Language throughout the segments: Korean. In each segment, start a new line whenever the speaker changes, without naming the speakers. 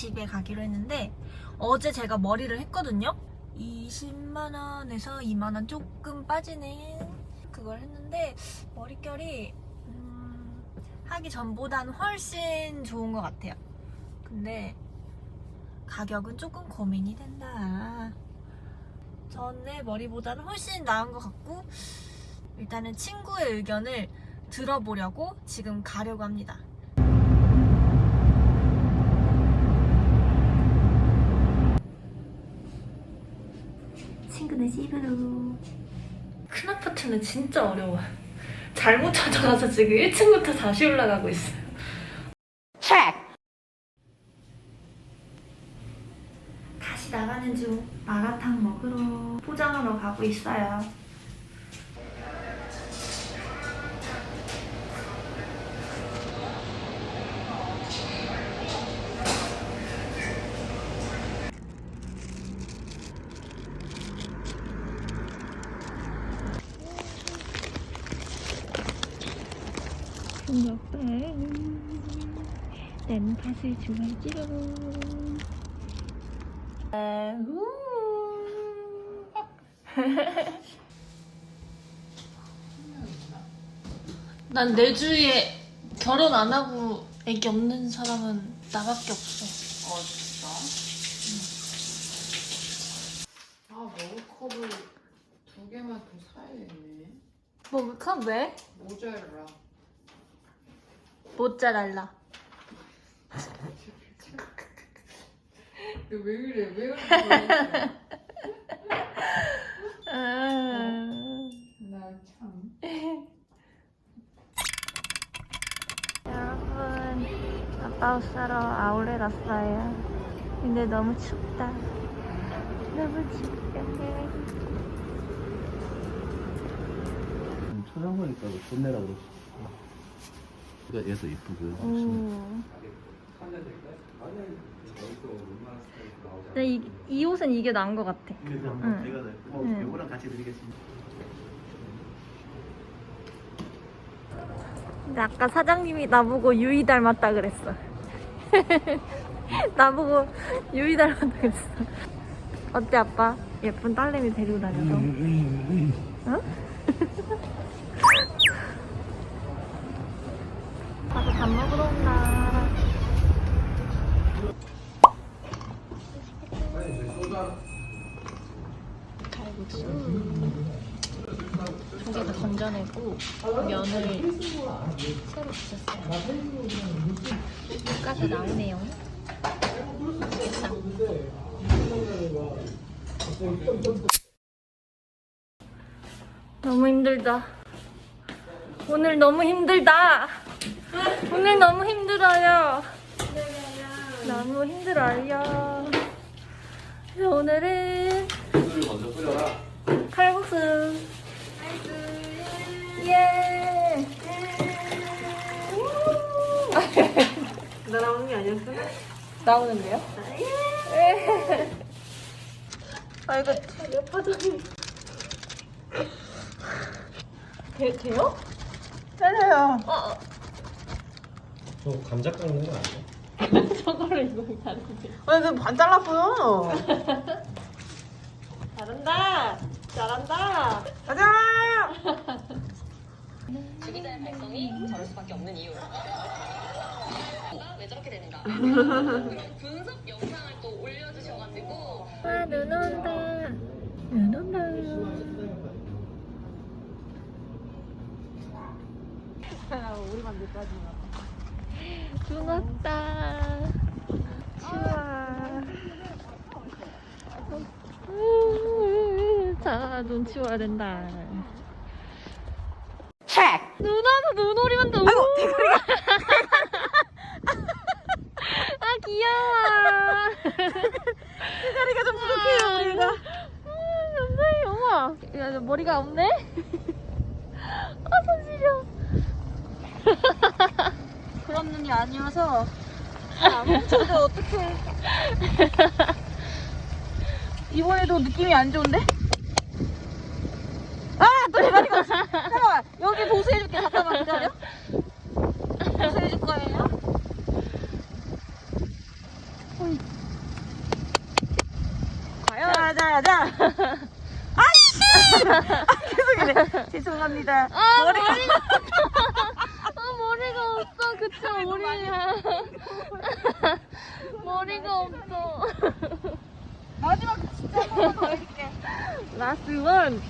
집에 가기로 했는데 어제 제가 머리를 했거든요. 20만 원에서 2만 원 조금 빠지는 그걸 했는데 머릿결이 음, 하기 전보다는 훨씬 좋은 것 같아요. 근데 가격은 조금 고민이 된다. 전에 머리보다는 훨씬 나은 것 같고 일단은 친구의 의견을 들어보려고 지금 가려고 합니다. 친구네 집으로. 큰 아파트는 진짜 어려워. 잘못 찾아가서 지금 1층부터 다시 올라가고 있어요. 다시 나가는 중 마라탕 먹으러 포장하러 가고 있어요. 먹방 난 팥을 좋아하지롱 난내 주위에 결혼 안 하고 애기 없는 사람은 나밖에 없어.
아 진짜? 아 머그컵을 두 개만 더 사야겠네
머그컵 왜?
모자라
모짜랄라.
왜 그래 왜 그래
음.
나참
여러분, 아빠 옷 사러 아울렛 왔어요. 근데 너무 춥다. 너무 춥다.
촬영하니까 돈 내라 그러지. 그
오. 근데 이, 이 옷은 이게 나은 것 같아.
그래서
응.
제가 어,
응.
요거랑 같이 드리겠습니다.
근데 아까 사장님이 나보고 유이 닮았다 그랬어. 나보고 유이 닮았다 그랬어. 어때 아빠? 예쁜 딸내미 데리고 다녀서. 어? 가서 밥 먹으러 온다. 갈국수. 조개 다 건져내고 면을 새로 부쳤어요. 물가가 나오네요. 너무 힘들다. 오늘 너무 힘들다. 오늘 너무 힘들어요. 너무 힘들어요. 그래서 오늘은
먼저 끓여라.
칼국수. 예.
나 나오는 게 아니었어?
나오는데요? 예. 아 이거
예뻐졌니?
돼, 돼요?
때려요.
어,
저 감자 깎는 거 아니야?
저거를 이거 다른데.
아니, 그반 잘랐어요.
잘한다. 잘한다.
가자!
주기자의 발성이 저럴 수밖에 없는 이유. 왜 저렇게 되는가? 분석 영상을 또 올려주셔가지고
와, 눈 온다. 눈 온다.
우리만 늦까지
눈 왔다. 음, 자, 눈 치워야 된다. 눈 와서 눈오리 만다. 아이고, 대가리가. 아, 귀여워.
다리가 좀 부족해요, 우리가.
아, 감사해요. 어머. 야, 너 머리가 없네? 아, 손 시려.
없는 게 아니어서 아, 안 훔쳐도 어떡해. 이번에도 느낌이 안 좋은데? 아! 또 해가지고 잠깐만. 여기 보수해줄게. 잠깐만 기다려. 보수해줄 거예요. 과연? 자자자. 아이씨! 아, 계속 이래. 죄송합니다.
머리가 그쵸 머리야. 머리가 없어.
마지막 진짜 한번 더 해줄게.
라스트 원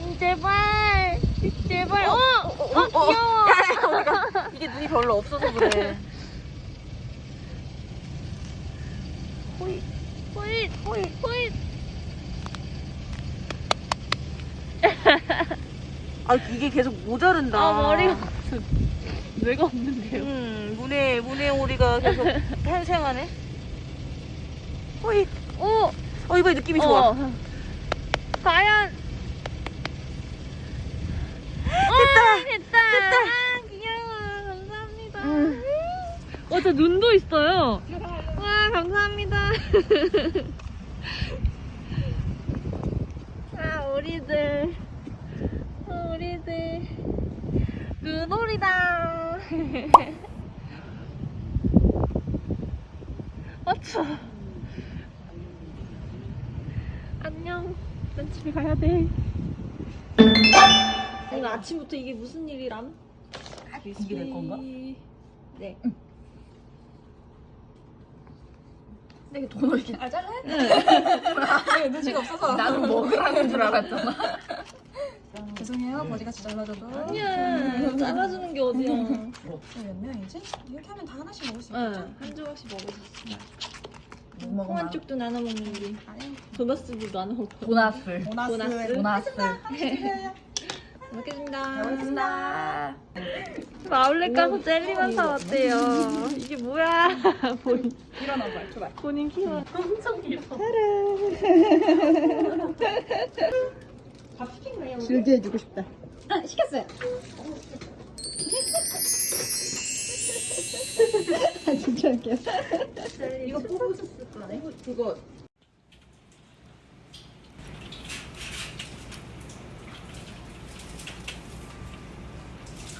음, 제발. 제발. 어, 어, 귀여워.
야, 야, 우리가 이게 눈이 별로 없어서 그래.
호잇 호잇 호잇 호잇
아 이게 계속 모자른다.
아 머리가 없어 뇌가 없는데요
음 문에 문에 오리가 계속 탄생하네. 호잇. 오어 이거 느낌이 좋아.
어. 과연
됐다.
됐다 아, 귀여워 감사합니다 어, 저 눈도 있어요 와 감사합니다 아 우리들 아, 우리들 눈오리다 맞죠 안녕 난 집에 가야 돼 오늘 아침부터 이게 무슨 일이람?
이게 될 건가?
네.
내가 돈을 이렇게 아 잘라?
네.
눈치가 없어서
나도 먹으라는 줄 알았잖아.
죄송해요 머리같이 잘라줘도
아니야. 잘라주는 게 어디야.
몇 명이지? 이렇게 하면 다 하나씩 먹을 수 있겠죠?
응. 한 조각씩 먹을 수 있어.
못 먹어.
콩한 쪽도 나눠 먹는데. 도넛도 나눠 먹어.
보나스.
보나스.
보나스.
먹겠습니다.
먹겠습니다
아울렛 가서 젤리만 사왔대요. 이게 뭐야? 본인,
일어나봐 출발
본인 키워. 엄청 귀여워.
즐겨 해주고 싶다.
아 시켰어요
진짜 웃겨.
이거 뽑으셨을 거네
그거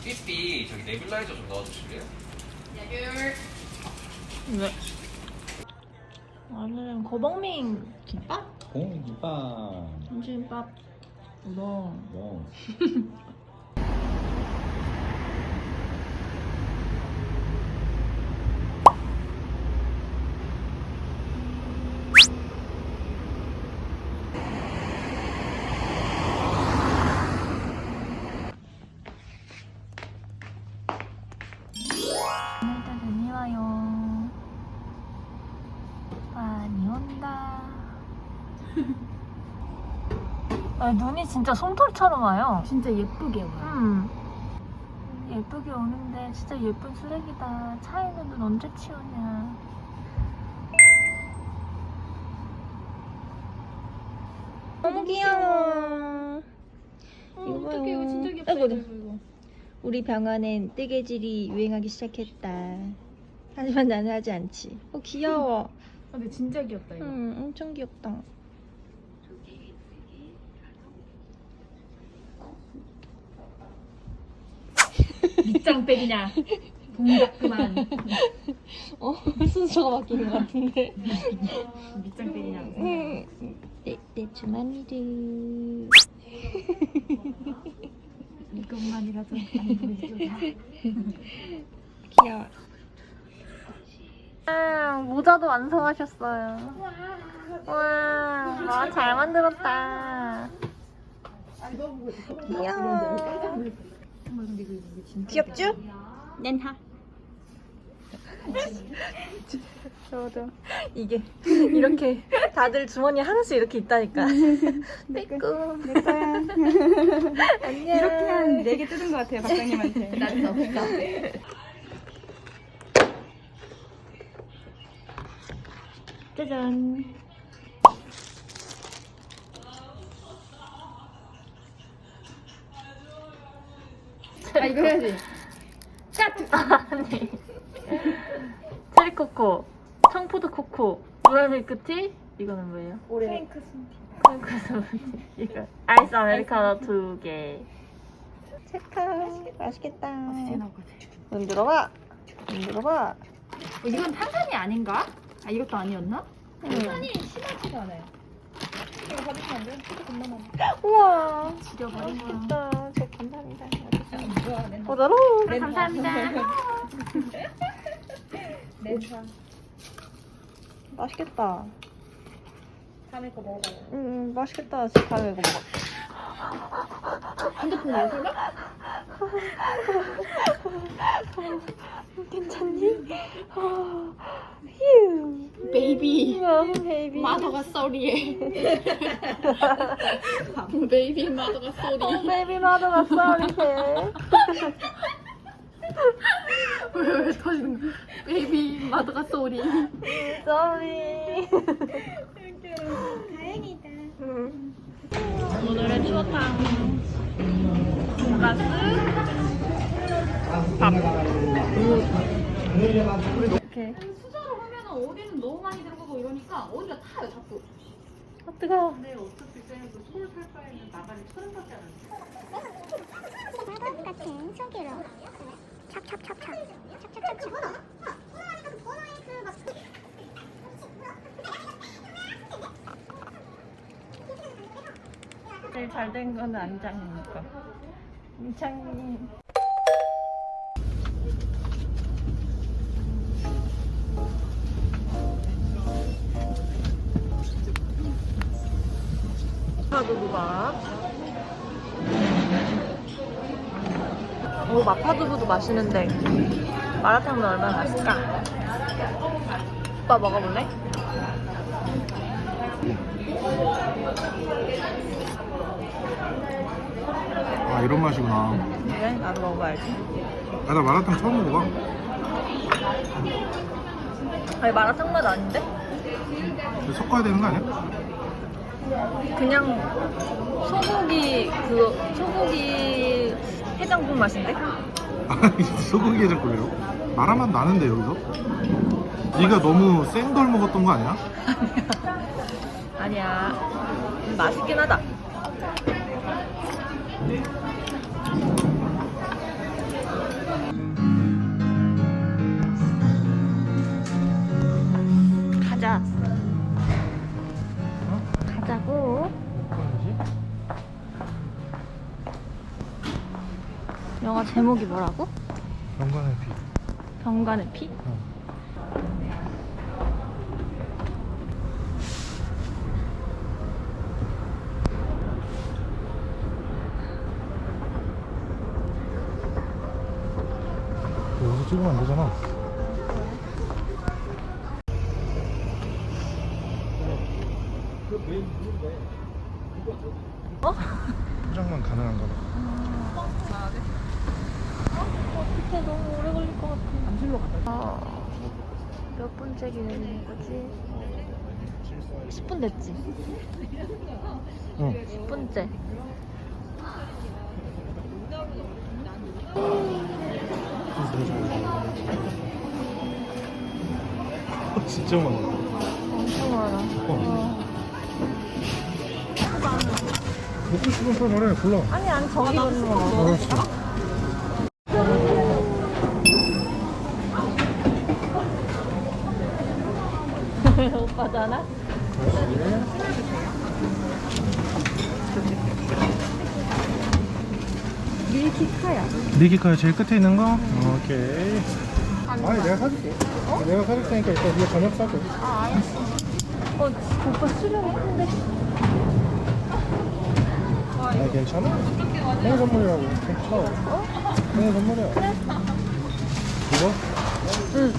삐삐 저기 네뷸라이저 좀 넣어주실래요?
네. 오늘은 거봉민 김밥?
공김밥
점심밥 우동.
뭐오 아, 눈이 진짜 솜털처럼 와요
진짜 예쁘게 와.
음. 예쁘게 오는데 진짜 예쁜 쓰레기다. 차에 있는 눈 언제 치우냐.
너무 귀여워. 이거 봐요.
어떡해, 이거 진짜 귀엽다,
아이고,
이거,
이거. 우리 병원엔 뜨개질이 유행하기 시작했다. 하지만 나는 하지 않지. 어 귀여워.
아, 근데 진짜 귀엽다 이거.
응, 엄청 귀엽다.
밑장빼기냐. 동작 그만.
어 순서가 바뀌는 것 같은데.
밑장빼기냐.
응. 내, 내 주머니를.
이것만이라도 안 보여줘.
귀여워.
모자도 완성하셨어요. 와, 와, 잘 만들었다.
귀여워. 귀엽죠? 낸하.
저도 이게 이렇게 다들 주머니에 하나씩 이렇게 있다니까. 빼고.
내 거야.
안녕.
이렇게 한 네 개 뜯은 것 같아요, 박사님한테.
나는 없다.
짜잔.
이거 해야지.
아니. 체리 코코, 청포도 코코, 노랄밀크티, 이거는 뭐예요?
프랭크 스무디.
프랭크 스무디. 이거 아이스 아메리카노 두 개.
체카. 맛있겠다.
나오거든.
흔들어봐. 흔들어봐.
이건 탄산이 아닌가? 아 이것도 아니었나? 탄산이 심하지가 않아요. 이거 받으시면 안 돼요? 겁나 많아.
우와.
지려버린 거야.
맛있다. 저 감사합니다.
뭐야, 내
보더라.
감사합니다.
맛있겠다.
다음에 거 먹어봐요.
음, 맛있겠다. 진짜 다음에 이거 먹어.
핸드폰 왜 설레?
괜찮니? 아, 휴.
베이비.
아, 베이비.
마더가 쏘리해. 베이비 마더가 쏘리.
베이비 마더가 쏘리해.
왜왜 터지는 거야? 베이비 마더가 쏘리.
쏘리.
오늘은 추어탕. 돈가스. 밥.
이렇게.
수저로 하면은 어디는 너무 많이 들어가고 이러니까 어디가 타요 자꾸.
아, 뜨거워.
근데 어차피 쌤도 솔살 바에는 나가니 서른 밖에 안 돼.
사각 같은 손기로 찹찹찹찹 찹찹찹찹
제일 잘된건 안장이니까. 안장님. 마파두부도 맛있는데 마라탕은 얼마나 맛있을까? 오빠 먹어볼래?
아 이런 맛이구나.
그래? 나도 먹어봐야지.
아, 나 마라탕 처음 먹어봐.
아니 마라탕 맛 아닌데?
섞어야 되는 거 아니야?
그냥 소고기 그 소고기 해장국 맛인데?
아니 소고기 해장국이요? 마라맛 나는데 여기서? 네가 너무 센 걸 먹었던 거 아니야?
아니야 음, 맛있긴 하다 제목이 뭐라고?
병관의 피.
병관의 피?
여기서 찍으면 안 되잖아.
어?
포장만 가능한가 봐.
어떡해 너무 오래 걸릴 것 같아 암실로 가자 아, 몇 분째 기다리는 거지? 10분 됐지?
응.
10분째
진짜 많아.
엄청 많아
어. 먹고 싶은 걸 말해, 골라.
아니 아니 저기 있는 거 먹어
알았어.
하나? 밀키카야
리기카야 제일 끝에 있는 거? 오케이. 아니 내가 사줄게. 내가 사줄 테니까 일단 네가 저녁 사줘.
아 알았어 어 오빠 수령했는데
아 괜찮아? 생일 선물이라고. 괜찮아. 생일 선물이야. 이거?
응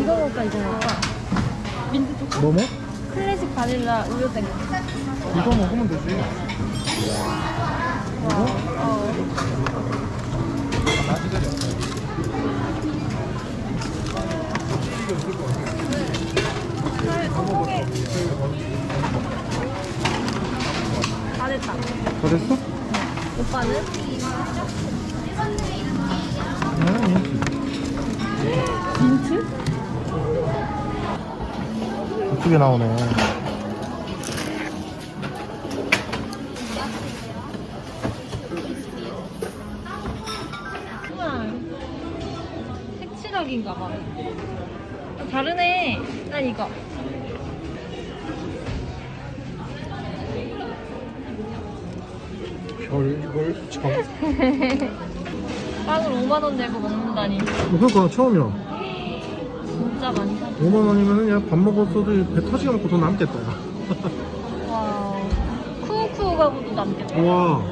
이거 먹을까 이거 먹을까? 민트 초코?
뭐 뭐?
클래식 바닐라 우유 땡
이거 먹으면 되지. 이거?
다 됐다
다 됐어?
오빠는?
민트. 이쁘게 나오네.
색칠하기인가 봐. 다르네. 난 이거.
별걸 참.
빵을 5만 원 내고 먹는다니.
어, 그러니까 처음이야.
진짜 많이 사.
5만 원이면 야밥 먹었어도 배 터지게 먹고 돈 남겠다. 야.
와. 쿠우쿠우 가고도 남겠다.
와.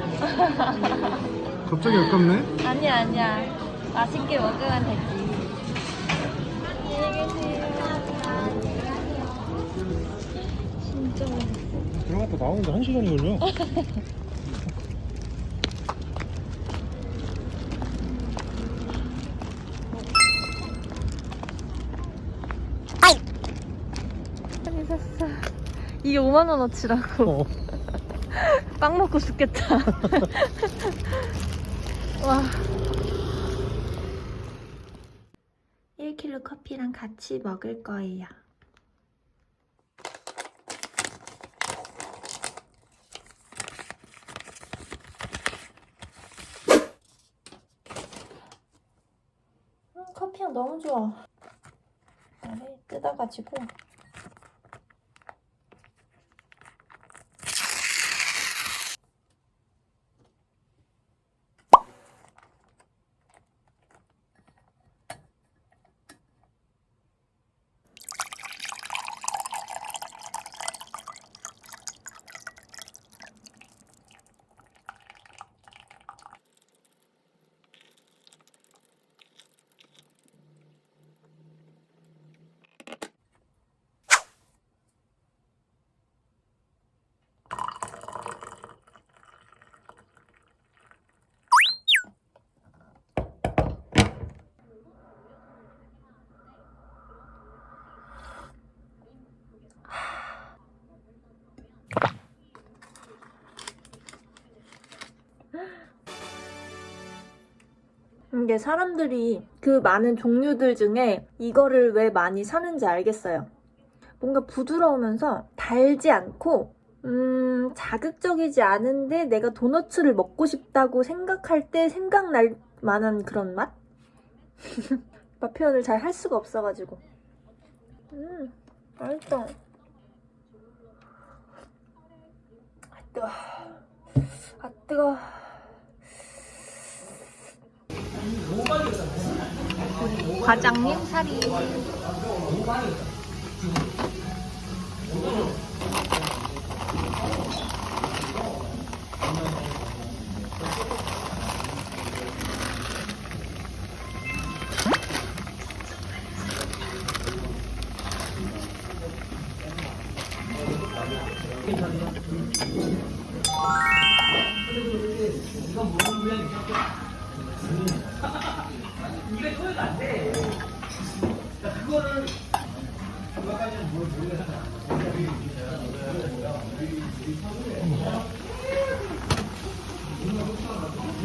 갑자기 아깝네.
아니야 아니야. 맛있게 먹으면 되지. 안녕히 계세요. 진짜 맛있어.
들어갔다 나오는데 한 시간이 걸려.
이게 5만 원어치라고.
어.
빵 먹고 죽겠다. 와.
1kg 커피랑 같이 먹을 거예요. 음, 커피향 너무 좋아. 아래 뜯어가지고 이게 사람들이 그 많은 종류들 중에 이거를 왜 많이 사는지 알겠어요. 뭔가 부드러우면서 달지 않고, 음, 자극적이지 않은데 내가 도너츠를 먹고 싶다고 생각할 때 생각날 만한 그런 맛? 맛 표현을 잘 할 수가 없어가지고. 음, 맛있다. 아, 뜨거. 아, 뜨거.
과장님 사리.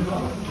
다